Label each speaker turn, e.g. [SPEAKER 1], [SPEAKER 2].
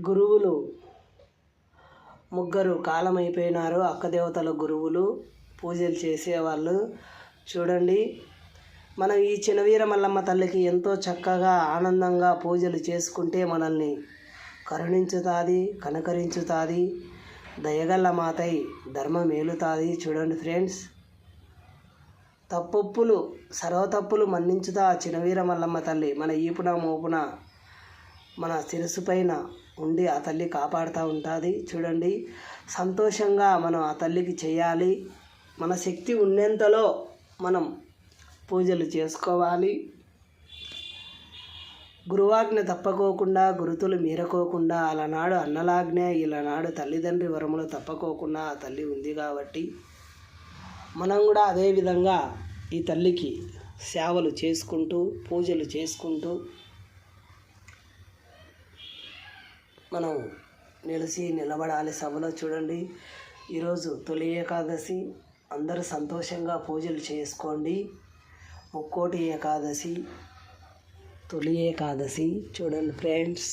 [SPEAKER 1] గురువులు. ముగ్గురు కాలమైపోయినారు. అక్క దేవతల గురువులు పూజలు చేసేవాళ్ళు. చూడండి. మనం ఈ చినవీర మల్లమ్మ తల్లికి ఎంతో చక్కగా ఆనందంగా పూజలు చేసుకుంటే మనల్ని కరుణించుతుంది కనకరించుతుంది దయగల్ల మాతై ధర్మం మేలుతుంది చూడండి ఫ్రెండ్స్. తప్పొప్పులు సర్వతప్పులు మన్నించుతా ఆ చినవీర మల్లమ్మ తల్లి. మన ఈపున మోపున మన శిరస్సు పైన ఉండి ఆ తల్లి కాపాడుతూ ఉంటుంది. చూడండి సంతోషంగా మనం ఆ తల్లికి చేయాలి. మన శక్తి ఉన్నంతలో మనం పూజలు చేసుకోవాలి. గురువాజ్ఞ తప్పకోకుండా గురుతులు మీరకోకుండా అలనాడు అన్నలాజ్ఞ ఇలానాడు తల్లిదండ్రి వరములు తప్పకోకుండా ఆ తల్లి ఉంది కాబట్టి మనం కూడా అదే విధంగా ఈ తల్లికి సేవలు చేసుకుంటూ పూజలు చేసుకుంటూ మనం నిలిచి నిలబడాలి సభలో చూడండి. ఈరోజు తొలి ఏకాదశి. అందరూ సంతోషంగా పూజలు చేసుకోండి. ముక్కోటి ఏకాదశి తొలి ఏకాదశి. చూడండి ఫ్రెండ్స్.